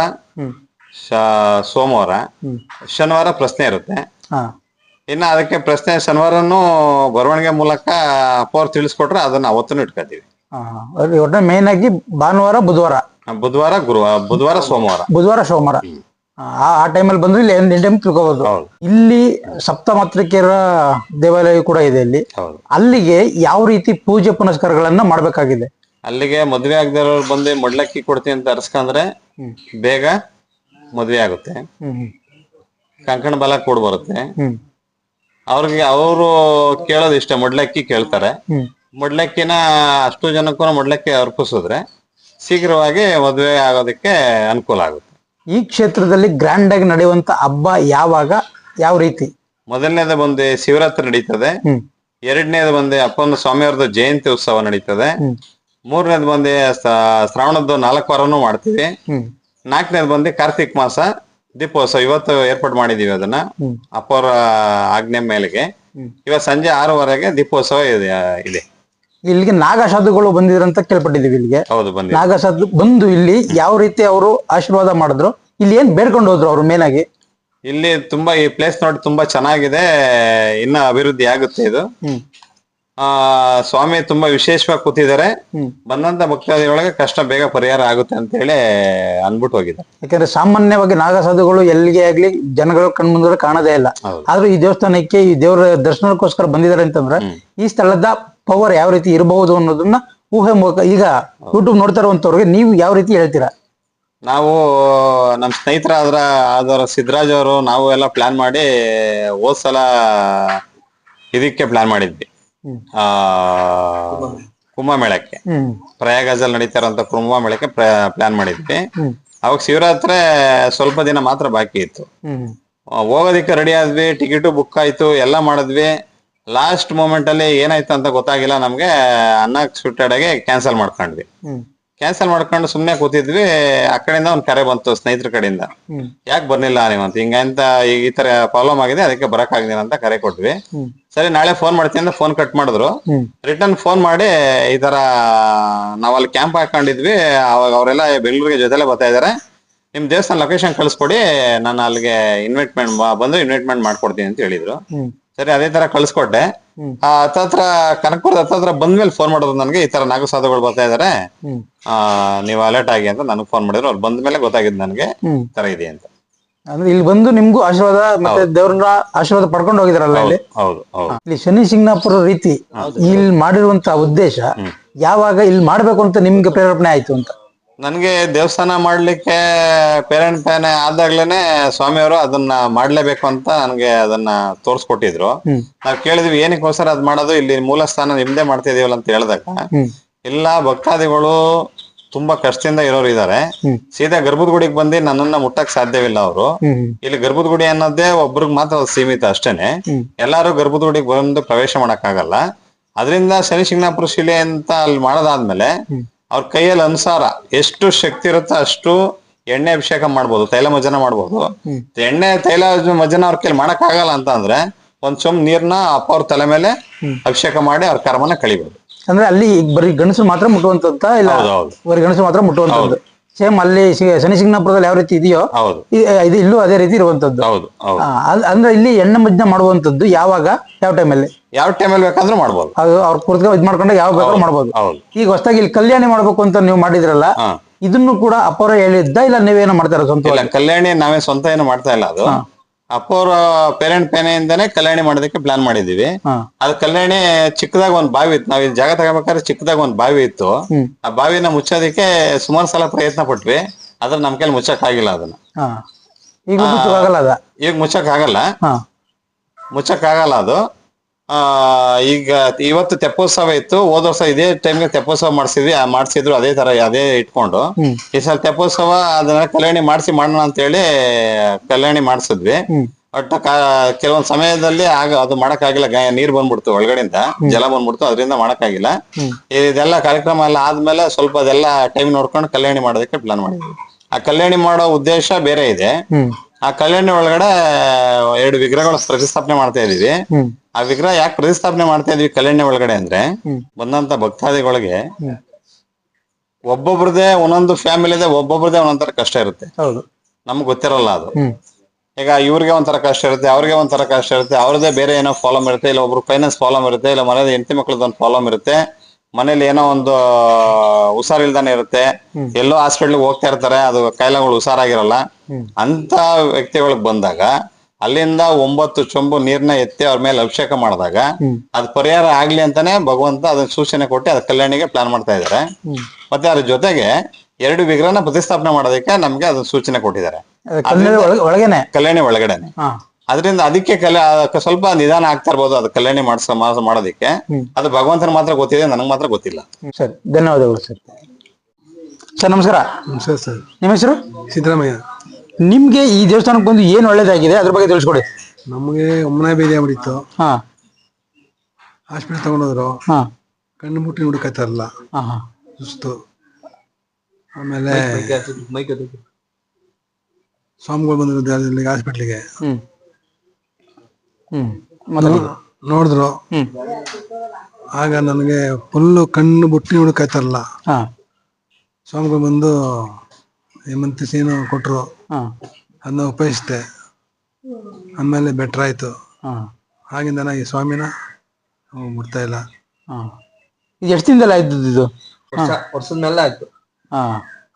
ಸೋಮವಾರ ಶನಿವಾರ ಪ್ರಶ್ನೆ ಇರುತ್ತೆ. ಇನ್ನ ಅದಕ್ಕೆ ಪ್ರಶ್ನೆ ಶನಿವಾರನು ಬರವಣಿಗೆ ಮೂಲಕ ಅಪ್ಪವ್ರು ತಿಳಿಸ್ಕೊಟ್ರೆ ಅದನ್ನ ಅವತ್ತೂ ಇಟ್ಕೋತೀವಿ. ಒಟ್ಟ ಮೇನ್ ಆಗಿ ಭಾನುವಾರ ಬುಧವಾರ. ಬುಧವಾರ ಗುರುವಾರ ಬುಧವಾರ ಸೋಮವಾರ. ಬುಧವಾರ ಸೋಮವಾರ. ಆ ಆ ಟೈಮಲ್ಲಿ ಬಂದ್ರೆ ಇಲ್ಲಿ ಎಂಟು ಟೈಮ್ ತಿಳ್ಕೋಬಹುದು ಇಲ್ಲಿ ಸಪ್ತಮಾತ್ರಿಕೆಯರ ದೇವಾಲಯ ಕೂಡ ಇದೆ ಇಲ್ಲಿ. ಅಲ್ಲಿಗೆ ಯಾವ ರೀತಿ ಪೂಜೆ ಪುನಸ್ಕಾರಗಳನ್ನ ಮಾಡ್ಬೇಕಾಗಿದೆ? ಅಲ್ಲಿಗೆ ಮದ್ವೆ ಆಗದಿರೋರು ಬಂದು ಮಡ್ಲಕ್ಕಿ ಕೊಡ್ತೀನಿ ಅಂತ ಅರ್ಸ್ಕಂದ್ರೆ ಬೇಗ ಮದ್ವೆ ಆಗುತ್ತೆ. ಕಂಕಣ ಬಲ ಕೂಡ ಬರುತ್ತೆ ಹ್ಮ್. ಅವ್ರಿಗೆ ಅವರು ಕೇಳೋದು ಇಷ್ಟ ಮೊಡ್ಲಕ್ಕಿ ಕೇಳ್ತಾರೆ. ಮೊಡ್ಲಕ್ಕಿನ ಅಷ್ಟು ಜನಕ್ಕೂ ಮೊಡ್ಲಕ್ಕಿ ಅರ್ಪಿಸಿದ್ರೆ ಶೀಘ್ರವಾಗಿ ಮದುವೆ ಆಗೋದಕ್ಕೆ ಅನುಕೂಲ ಆಗುತ್ತೆ. ಈ ಕ್ಷೇತ್ರದಲ್ಲಿ ಗ್ರ್ಯಾಂಡ್ ಆಗಿ ನಡೆಯುವಂತ ಹಬ್ಬ ಯಾವಾಗ ಯಾವ ರೀತಿ? ಮೊದಲನೇದ ಬಂದು ಶಿವರಾತ್ರಿ ನಡೀತದೆ. ಎರಡನೇದು ಬಂದು ಅಪ್ಪನ ಸ್ವಾಮಿಯವ್ರದ್ದು ಜಯಂತಿ ಉತ್ಸವ ನಡೀತದೆ. ಮೂರನೇದು ಬಂದು ಶ್ರಾವಣದ್ದು ನಾಲ್ಕು ವಾರನೂ ಮಾಡ್ತೀವಿ. ನಾಲ್ಕನೇದು ಬಂದು ಕಾರ್ತಿಕ್ ಮಾಸ. ದೀಪೋತ್ಸವ ಇವತ್ತು ಏರ್ಪಾಟ್ ಮಾಡಿದೀವಿ ಅದನ್ನ. ಅಪ್ಪರ ಆಜ್ಞೆ ಮೇಲೆಗೆ. ಇವತ್ ಸಂಜೆ ಆರೂವರೆಗೆ ದೀಪೋತ್ಸವ ಇದೆ ಇದೆ. ಇಲ್ಲಿಗೆ ನಾಗಸಾಧುಗಳು ಬಂದಿದ್ರಂತ ಕೇಳ್ಪಟ್ಟಿದೀವಿ ಇಲ್ಲಿಗೆ. ಹೌದು ಬಂದಿ ನಾಗಸಾಧು ಬಂದು ಇಲ್ಲಿ ಯಾವ ರೀತಿ ಅವರು ಆಶೀರ್ವಾದ ಮಾಡಿದ್ರು ಇಲ್ಲಿ ಏನ್ ಬೇಡ್ಕೊಂಡು ಹೋದ್ರು ಅವ್ರು ಮೇನ್ ಆಗಿ ಇಲ್ಲಿ ತುಂಬಾ ಈ ಪ್ಲೇಸ್ ನೋಡಿ ತುಂಬಾ ಚೆನ್ನಾಗಿದೆ ಇನ್ನ ಅಭಿವೃದ್ಧಿ ಆಗುತ್ತೆ ಇದು. ಆ ಸ್ವಾಮಿ ತುಂಬಾ ವಿಶೇಷವಾಗಿ ಕೂತಿದ್ದಾರೆ. ಬಂದಂತ ಭಕ್ತಾದಿಗಳಿಗೆ ಕಷ್ಟ ಬೇಗ ಪರಿಹಾರ ಆಗುತ್ತೆ ಅಂತ ಹೇಳಿ ಅನ್ಬಿಟ್ಟು ಹೋಗಿದ್ದಾರೆ. ಯಾಕಂದ್ರೆ ಸಾಮಾನ್ಯವಾಗಿ ನಾಗಸಾಧುಗಳು ಎಲ್ಲಿಗೆ ಆಗ್ಲಿ ಜನಗಳು ಕಣ್ಮುಂದ್ರೆ ಕಾಣದೇ ಇಲ್ಲ. ಆದ್ರೂ ಈ ದೇವಸ್ಥಾನಕ್ಕೆ ಈ ದೇವರ ದರ್ಶನಕ್ಕೋಸ್ಕರ ಬಂದಿದ್ದಾರೆ ಅಂತಂದ್ರೆ ಈ ಸ್ಥಳದ ಪವರ್ ಯಾವ ರೀತಿ ಇರಬಹುದು ಅನ್ನೋದನ್ನ ಊಹೆ ಮೂಲಕ ಈಗ ಯೂಟ್ಯೂಬ್ ನೋಡ್ತಾ ಇರುವಂತವ್ರಿಗೆ ನೀವು ಯಾವ ರೀತಿ ಹೇಳ್ತೀರಾ? ನಾವು ನಮ್ಮ ಸ್ನೇಹಿತರ ಆದ್ರ ಆದರ ಸಿದ್ದರಾಜ್ ಅವರು ನಾವು ಎಲ್ಲ ಪ್ಲಾನ್ ಮಾಡಿ ಹೋದ್ ಸಲ ಇದಕ್ಕೆ ಪ್ಲಾನ್ ಮಾಡಿದ್ವಿ. ಆ ಕುಂಭಮೇಳಕ್ಕೆ ಹ್ಮ್. ಪ್ರಯಾಗಜಲ್ಲಿ ನಡೀತಾ ಕುಂಭ ಕುಂಭಮೇಳಕ್ಕೆ ಪ್ಲಾನ್ ಮಾಡಿದ್ವಿ. ಅವಾಗ ಶಿವರಾತ್ರಿ ಸ್ವಲ್ಪ ದಿನ ಮಾತ್ರ ಬಾಕಿ ಇತ್ತು. ಹೋಗೋದಿಕ್ಕೆ ರೆಡಿ ಆದ್ವಿ ಟಿಕೆಟು ಬುಕ್ ಆಯ್ತು ಎಲ್ಲ ಮಾಡಿದ್ವಿ. ಲಾಸ್ಟ್ ಮೂಮೆಂಟ್ ಅಲ್ಲಿ ಏನಾಯ್ತು ಅಂತ ಗೊತ್ತಾಗಿಲ್ಲ ನಮ್ಗೆ. ಅನ್ಎಕ್ಸ್ಪೆಕ್ಟೆಡ್ ಆಗಿ ಕ್ಯಾನ್ಸಲ್ ಮಾಡ್ಕೊಂಡ್ವಿ. ಕ್ಯಾನ್ಸಲ್ ಮಾಡ್ಕೊಂಡು ಸುಮ್ನೆ ಕೂತಿದ್ವಿ. ಆ ಕಡೆಯಿಂದ ಒಂದು ಕರೆ ಬಂತು ಸ್ನೇಹಿತರ ಕಡೆಯಿಂದ. ಯಾಕೆ ಬರ್ಲಿಲ್ಲ ಅಂತ ಹಿಂಗಂತ ಈ ತರ ಪ್ರಾಬ್ಲಮ್ ಆಗಿದೆ ಅದಕ್ಕೆ ಬರಕ್ ಆಗಿಲ್ಲ ಅಂತ ಕರೆ ಕೊಟ್ವಿ. ಸರಿ ನಾಳೆ ಫೋನ್ ಮಾಡ್ತೀನಿ ಅಂತ ಫೋನ್ ಕಟ್ ಮಾಡಿದ್ರು. ರಿಟರ್ನ್ ಫೋನ್ ಮಾಡಿ ಈ ತರ ನಾವಲ್ಲಿ ಕ್ಯಾಂಪ್ ಹಾಕೊಂಡಿದ್ವಿ. ಅವಾಗ ಅವರೆಲ್ಲ ಬೆಂಗಳೂರಿಗೆ ಜೊತೆಲೆ ಬರ್ತಾ ಇದಾರೆ. ನಿಮ್ ದೇವಸ್ಥಾನ ಲೊಕೇಶನ್ ಕಳಿಸ್ಕೊಡಿ ನಾನು ಅಲ್ಲಿಗೆ ಇನ್ವೈಟ್ಮೆಂಟ್ ಬಂದು ಇನ್ವೈಟ್ಮೆಂಟ್ ಮಾಡ್ಕೊಡ್ತೀನಿ ಅಂತ ಹೇಳಿದ್ರು. ಸರಿ ಅದೇ ತರ ಕಳ್ಸ್ಕೊಟ್ಟೆ. ಆ ಹತ್ತತ್ರ ಕನಕಪುರದ ಹತ್ತತ್ರ ಬಂದ್ಮೇಲೆ ಫೋನ್ ಮಾಡೋದು ನನಗೆ ಈ ತರ ನಾಗಸಾಧುಗಳು ಬರ್ತಾ ಇದಾರೆ. ಆ ನೀವು ಅಲರ್ಟ್ ಆಗಿ ಅಂತ ನನಗೆ ಫೋನ್ ಮಾಡಿದ್ರು. ಅವ್ರು ಬಂದ್ಮೇಲೆ ಗೊತ್ತಾಗಿದ್ದು ನನಗೆ ಈ ತರ ಇದೆ ಅಂತ. ಅಂದ್ರೆ ಇಲ್ಲಿ ಬಂದು ನಿಮ್ಗೂ ಆಶೀರ್ವಾದ ಮತ್ತೆ ದೇವ್ರನ್ನ ಆಶೀರ್ವಾದ ಪಡ್ಕೊಂಡು ಹೋಗಿದಾರಲ್ಲ ಇಲ್ಲಿ? ಹೌದು ಹೌದು ಇಲ್ಲಿ ಶನಿ ಸಿಂಗ್ನಾಪುರ ರೀತಿ ಇಲ್ಲಿ ಮಾಡಿರುವಂತ ಉದ್ದೇಶ ಯಾವಾಗ ಇಲ್ಲಿ ಮಾಡ್ಬೇಕು ಅಂತ ನಿಮ್ಗೆ ಪ್ರೇರೇಪಣೆ ಆಯ್ತು ಅಂತ. ನನಗೆ ದೇವಸ್ಥಾನ ಮಾಡ್ಲಿಕ್ಕೆ ಪೇರೆಂಟ್ ಪ್ಯಾನೆ ಆದಾಗ್ಲೇನೆ ಸ್ವಾಮಿಯವರು ಅದನ್ನ ಮಾಡ್ಲೇಬೇಕು ಅಂತ ನನಗೆ ಅದನ್ನ ತೋರ್ಸ್ಕೊಟ್ಟಿದ್ರು. ನಾವು ಕೇಳಿದ್ವಿ ಏನಕ್ಕೋಸ್ಕರ ಅದ್ ಮಾಡೋದು? ಇಲ್ಲಿ ಮೂಲ ಸ್ಥಾನ ನಿಮ್ದೇ ಮಾಡ್ತಾ ಇದೀವಲ್ಲ ಅಂತ ಹೇಳಿದಾಗ ಎಲ್ಲಾ ಇಲ್ಲ ಭಕ್ತಾದಿಗಳು ತುಂಬಾ ಕಷ್ಟದಿಂದ ಇರೋರು ಇದಾರೆ. ಸೀದಾ ಗರ್ಭದ ಗುಡಿಗೆ ಬಂದು ನನ್ನನ್ನ ಮುಟ್ಟಕ್ ಸಾಧ್ಯವಿಲ್ಲ ಅವರು. ಇಲ್ಲಿ ಗರ್ಭದ ಗುಡಿ ಅನ್ನೋದೇ ಒಬ್ರಿಗೆ ಮಾತ್ರ ಸೀಮಿತ ಅಷ್ಟೇನೆ. ಎಲ್ಲಾರು ಗರ್ಭದ ಗುಡಿಗೆ ಬಂದು ಪ್ರವೇಶ ಮಾಡಕ್ ಆಗಲ್ಲ ಅದರಿಂದ ಶನಿ ಶಿಂಗನಾಪುರ ಶಿಲೆ ಅಂತ ಅಲ್ಲಿ ಮಾಡೋದಾದ್ಮೇಲೆ ಅವ್ರ ಕೈಯಲ್ಲಿ ಅನುಸಾರ ಎಷ್ಟು ಶಕ್ತಿ ಇರುತ್ತೋ ಅಷ್ಟು ಎಣ್ಣೆ ಅಭಿಷೇಕ ಮಾಡ್ಬೋದು ತೈಲ ಮಜನ ಮಾಡ್ಬೋದು. ಎಣ್ಣೆ ತೈಲ ಮಜನ ಅವ್ರ ಕೈಲಿ ಮಾಡಕ್ ಆಗಲ್ಲ ಅಂತ ಅಂದ್ರೆ ಒಂದ್ ಸುಮ್ ನೀರ್ನ ಅಪ್ಪ ಅವ್ರ ತಲೆ ಮೇಲೆ ಅಭಿಷೇಕ ಮಾಡಿ ಅವ್ರ ಕರ್ಮನ ಕಳಿಬೋದು. ಅಂದ್ರೆ ಅಲ್ಲಿ ಬರೀ ಗಣಸು ಮಾತ್ರ ಮುಟ್ಟುವಂತ ಇಲ್ಲ. ಬರೀ ಗಣಸರು ಮಾತ್ರ ಮುಟ್ಟುವಂತದ್ದು ಸೇಮ್ ಅಲ್ಲಿ ಸಿಂಗನಾಪುರದಲ್ಲಿ ಯಾವ ರೀತಿ ಇದೆಯೋ ಹೌದು. ಇ- ಇದು ಇಲ್ಲೂ ಅದೇ ರೀತಿ ಇರುವಂತದ್ದು ಹೌದು ಹೌದು. ಆ, ಅಲ್- ಅಂದ್ರೆ ಇಲ್ಲಿ ಎಣ್ಣೆ ಮಜ್ಜನ ಮಾಡುವಂತದ್ದು ಯಾವಾಗ ಯಾವ ಟೈಮಲ್ಲಿ? ಯಾವ ಟೈಮಲ್ಲಿ ಬೇಕಾದ್ರೂ ಮಾಡ್ಬೋದು. ಅದು ಅವ್ರ ಕುರ್ತ್ಕ ಇದ್ ಮಾಡ್ಕೊಂಡಾಗ ಯಾವ ಬೇಕಾದ್ರೂ ಮಾಡ್ಬೋದು. ಹೌದು. ಈಗ ಹೊಸದಾಗಿ ಇಲ್ಲಿ ಕಲ್ಯಾಣಿ ಮಾಡ್ಬೇಕು ಅಂತ ನೀವು ಮಾಡಿದ್ರಲ್ಲ ಹಾ. ಇದನ್ನು ಕೂಡ ಅಪ್ಪರ ಹೇಳಿದ್ದ ಇಲ್ಲ ನೀವೇನೋ ಮಾಡ್ತಾರ ಸ್ವಂತ ಇಲ್ಲ ಕಲ್ಯಾಣಿ ನಾವೇ ಸ್ವಂತ ಏನು ಮಾಡ್ತಾ ಇಲ್ಲ ಅದು. ಅಪ್ಪ ಅವ್ರ ಪೇರೆಂಟ್ ಪೇನೆಯಿಂದಾನೆ ಕಲ್ಯಾಣಿ ಮಾಡೋದಕ್ಕೆ ಪ್ಲಾನ್ ಮಾಡಿದೀವಿ. ಅದ್ ಕಲ್ಯಾಣಿ ಚಿಕ್ಕದಾಗ ಒಂದ್ ಬಾವಿ ಇತ್ತು. ನಾವ್ ಜಾಗ ತಗೋಬೇಕಾದ್ರೆ ಚಿಕ್ಕದಾಗ ಒಂದ್ ಬಾವಿ ಇತ್ತು. ಆ ಬಾವಿನ ಮುಚ್ಚೋದಕ್ಕೆ ಸುಮಾರು ಸಲ ಪ್ರಯತ್ನ ಪಟ್ವಿ. ಆದ್ರೆ ನಮ್ ಕೈಲಿ ಮುಚ್ಚಕ್ ಆಗಿಲ್ಲ ಅದನ್ನ ಈಗ ಮುಚ್ಚಕ್ ಆಗಲ್ಲ ಮುಚ್ಚಕ್ ಆಗಲ್ಲ ಅದು. ಆ ಈಗ ಇವತ್ತು ತೆಪ್ಪೋತ್ಸವ ಇತ್ತು ಹೋದ ವರ್ಷ ಇದೇ ಟೈಮ್ಗೆ ತೆಪ್ಪೋತ್ಸವ ಮಾಡಿಸಿದ್ವಿ ಮಾಡ್ಸಿದ್ರು ಅದೇ ತರ ಅದೇ ಇಟ್ಕೊಂಡು. ಈ ಸಲ ತೆಪ್ಪೋತ್ಸವ ಅದನ್ನ ಕಲ್ಯಾಣಿ ಮಾಡಿಸಿ ಮಾಡೋಣ ಅಂತ ಹೇಳಿ ಕಲ್ಯಾಣಿ ಮಾಡಿಸಿದ್ವಿ. ಒಟ್ಟ ಕೆಲವೊಂದ್ ಸಮಯದಲ್ಲಿ ಆಗ ಅದು ಮಾಡಕ್ಕಾಗಿಲ್ಲ ಗ- ನೀರ್ ಬಂದ್ಬಿಡ್ತು ಒಳಗಡೆಯಿಂದ ಜಲ ಬಂದ್ಬಿಡ್ತು ಅದರಿಂದ ಮಾಡಕ್ಕಾಗಿಲ್ಲ. ಇದೆಲ್ಲ ಕಾರ್ಯಕ್ರಮ ಎಲ್ಲ ಆದ್ಮೇಲೆ ಸ್ವಲ್ಪ ಅದೆಲ್ಲ ಟೈಮ್ ನೋಡ್ಕೊಂಡು ಕಲ್ಯಾಣಿ ಮಾಡೋದಕ್ಕೆ ಪ್ಲಾನ್ ಮಾಡಿದ್ವಿ. ಆ ಕಲ್ಯಾಣಿ ಮಾಡೋ ಉದ್ದೇಶ ಬೇರೆ ಇದೆ. ಆ ಕಲ್ಯಾಣಿ ಒಳಗಡೆ ಎರಡು ವಿಗ್ರಹಗಳ ಪ್ರತಿಷ್ಠಾಪನೆ ಮಾಡ್ತಾ ಇದೀವಿ ಆ ವಿಗ್ರಹ ಯಾಕೆ ಪ್ರತಿಷ್ಠಾಪನೆ ಮಾಡ್ತಾ ಇದೀವಿ ಕಲ್ಯಾಣಿ ಒಳಗಡೆ ಅಂದ್ರೆ ಬಂದಂತ ಭಕ್ತಾದಿಗಳಿಗೆ ಒಬ್ಬೊಬ್ರದೇ ಒಂದೊಂದು ಫ್ಯಾಮಿಲಿದೆ ಒಬ್ಬೊಬ್ರದೇ ಒಂದೊಂದರ ಕಷ್ಟ ಇರುತ್ತೆ. ಹೌದು. ನಮ್ಗೆ ಗೊತ್ತಿರಲ್ಲ ಅದು. ಈಗ ಇವ್ರಿಗೆ ಒಂಥರ ಕಷ್ಟ ಇರುತ್ತೆ ಅವ್ರಿಗೆ ಒಂಥರ ಕಷ್ಟ ಇರುತ್ತೆ ಅವ್ರದೇ ಬೇರೆ ಏನೋ ಪ್ರಾಬ್ಲಮ್ ಇರುತ್ತೆ ಇಲ್ಲ ಒಬ್ರು ಫೈನಾನ್ಸ್ ಪ್ರಾಬ್ಲಮ್ ಇರುತ್ತೆ ಇಲ್ಲ ಮನೆಯ ಹೆಂಡತಿ ಮಕ್ಳದ್ದು ಒಂದು ಪ್ರಾಬ್ಲಮ್ ಇರುತ್ತೆ. ಮನೇಲಿ ಏನೋ ಒಂದು ಹುಷಾರಿಲ್ದಾನೆ ಇರುತ್ತೆ. ಎಲ್ಲೋ ಹಾಸ್ಪಿಟ್ಲಿಗೆ ಹೋಗ್ತಾ ಇರ್ತಾರೆ ಅದು ಕಾಯಿಲೆಗಳು ಹುಷಾರಾಗಿರಲ್ಲ. ಅಂತ ವ್ಯಕ್ತಿಗಳಿಗೆ ಬಂದಾಗ ಅಲ್ಲಿಂದ ಒಂಬತ್ತು ಚೊಂಬು ನೀರ್ನ ಎತ್ತಿ ಅವ್ರ ಮೇಲೆ ಅಭಿಷೇಕ ಮಾಡಿದಾಗ ಅದು ಪರಿಹಾರ ಆಗ್ಲಿ ಅಂತಾನೆ ಭಗವಂತ ಅದನ್ನ ಸೂಚನೆ ಕೊಟ್ಟು ಅದ್ ಕಲ್ಯಾಣಿಗೆ ಪ್ಲಾನ್ ಮಾಡ್ತಾ ಇದ್ದಾರೆ. ಮತ್ತೆ ಅದ್ರ ಜೊತೆಗೆ ಎರಡು ವಿಗ್ರಹನ ಪ್ರತಿಸ್ಥಾಪನೆ ಮಾಡೋದಕ್ಕೆ ನಮ್ಗೆ ಅದನ್ನ ಸೂಚನೆ ಕೊಟ್ಟಿದ್ದಾರೆ. ಕಲ್ಯಾಣಿ ಒಳಗಡೆನೆ. ಅದರಿಂದ ಅದಕ್ಕೆ ಕಲೆ ಅದಕ್ಕೆ ಸ್ವಲ್ಪ ನಿಧಾನ ಆಗ್ತಾ ಇರ್ಬೋದು ಅದು ಕಲ್ಯಾಣಿ ಮಾಡಿಸ್ ಮಾಸ- ಮಾಡೋದಕ್ಕೆ. ಅದು ಭಗವಂತನ ಮಾತ್ರ ಗೊತ್ತಿದೆ ನನಗೆ ಮಾತ್ರ ಗೊತ್ತಿಲ್ಲ. ಸರಿ. ಧನ್ಯವಾದಗಳು ಸರ್. ಸರ್ ನಮಸ್ಕಾರ. Sir sir. ನಿಮ್ಮ ಹೆಸರು? ಸಿದ್ದರಾಮಯ್ಯ. ನಿಮ್ಗೆ ಈ ದೇವಸ್ಥಾನಕ್ಕೆ ಬಂದು ಏನ್ ಒಳ್ಳೇದಾಗಿದೆ? ಅದ್ರ ಬಗ್ಗೆ ತಿಳಿಸ್ಕೊಡಿ. ನಮಗೆ ಒಮ್ಮನೆ ಬೇದಿ ಆಗ್ಬಿಟ್ಟಿತ್ತು. ಹಾ. ಹಾಸ್ಪಿಟಲ್ ತಗೊಂಡೋದ್ರು. ಹಾ. ಕಣ್ಣು ಮುಟ್ಟಿ ಹುಡುಕತ್ತಾರಲ್ಲ ಹಾ ಹಾ. ಸುಸ್ತು. ಆಮೇಲೆ ಸ್ವಾಮಿಗಳು ಬಂದಿರೋ ಹಾಸ್ಪಿಟ್ಲಿಗೆ. ಹ್ಮ್. ನೋಡಿದ್ರು. ಆಗ ನನಗೆ ಫುಲ್ಲು ಕಣ್ಣು ಬುಟ್ಟಿ ಹುಡುಕಾಯ್ತಾರಲ್ಲ ಹಾ. ಸ್ವಾಮಿಗಳು ಬಂದು ಹೇಮಂತಿ ಸೀನು ಕೊಟ್ಟರು ಹಾ. ಅದನ್ನ ಉಪಯೋಗಿಸಿದೆ. ಆಮೇಲೆ ಬೆಟ್ರ್ ಆಯ್ತು. ಹಾ. ಆಗಿಂದ ನಾ ಈ ಸ್ವಾಮಿನ ಮುಡ್ತಾ ಇಲ್ಲ. ಹಾ. ಇದು ಎಷ್ಟು ದಿನದಲ್ಲಿ ಆಯ್ತು ಇದು? ವರ್ಷದ ಮೇಲೆ ಆಯ್ತು. ಹಾ.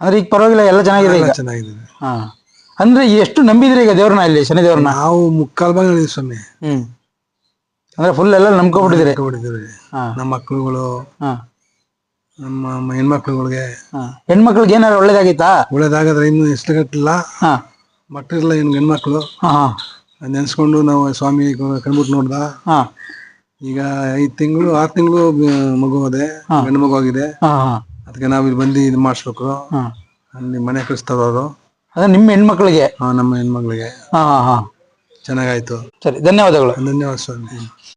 ಅಂದ್ರೆ ಈಗ ಪರವಾಗಿಲ್ಲ ಎಲ್ಲ ಚೆನ್ನಾಗಿದೆ ಚೆನ್ನಾಗಿದೆ. ಹಾ. ಅಂದ್ರೆ ಎಷ್ಟು ನಂಬಿದ್ರಿ ಈಗ ದೇವ್ರನ್ನ ಇಲ್ಲಿ ಶನಿ ದೇವ್ರನ್ನ ನಾವು ಮುಕ್ಕಾಲ್ ಭಾಗ ಹೇಳಿದ್ವಿ ಸ್ವಾಮಿ. ಹ್ಮ್. ಅಂದ್ರೆ ಫುಲ್ ಎಲ್ಲ ಹಾ. ನಮ್ಮ ಮಕ್ಕಳುಗಳು ಹಾ. ನಮ್ಮ ಮ- ಹೆಣ್ಮಕ್ಳುಗಳಿಗೆ. ಹಾ. ಹೆಣ್ಮಕ್ಳಿಗೆ ಏನಾದ್ರು ಒಳ್ಳೇದಾಗಿತ್ತಾ? ಒಳ್ಳೇದಾಗದ್ರೆ ಇನ್ನು ಎಷ್ಟು ಕಟ್ಟಿಲ್ಲ. ಹಾ. ಮಕ್ಕಳಿಲ್ಲ ಇನ್ನು ಗಂಡ್ಮಕ್ಳು. ಹಾ ಹಾ. ಅದ್ ನೆನ್ಸ್ಕೊಂಡು ನಾವು ಸ್ವಾಮಿ ಕಣ್ಬಿಟ್ಟು ನೋಡ್ದ. ಹಾ. ಈಗ ಐದ್ ತಿಂಗಳು ಆರ್ ತಿಂಗಳು ಮಗು ಹೋದೆ ಗಂಡು ಮಗು ಆಗಿದೆ ಹಾ ಹಾ. ಅದಕ್ಕೆ ನಾವ್ ಇಲ್ಲಿ ಬಂದು ಇದು ಮಾಡಿಸ್ಬೇಕು. ಹಾ. ಅಲ್ಲಿ ಮನೆ ಕಳಿಸ್ತಾರ ಅವರು ಅದೇ ನಿಮ್ಮ ಹೆಣ್ಮಕ್ಳಿಗೆ? ನಮ್ಮ ಹೆಣ್ಮಕ್ಳಿಗೆ. ಹಾ ಹಾ ಹಾ. ಚೆನ್ನಾಗಾಯ್ತು. ಸರಿ ಧನ್ಯವಾದಗಳು. ಧನ್ಯವಾದ ಸ್ವಾಮಿ.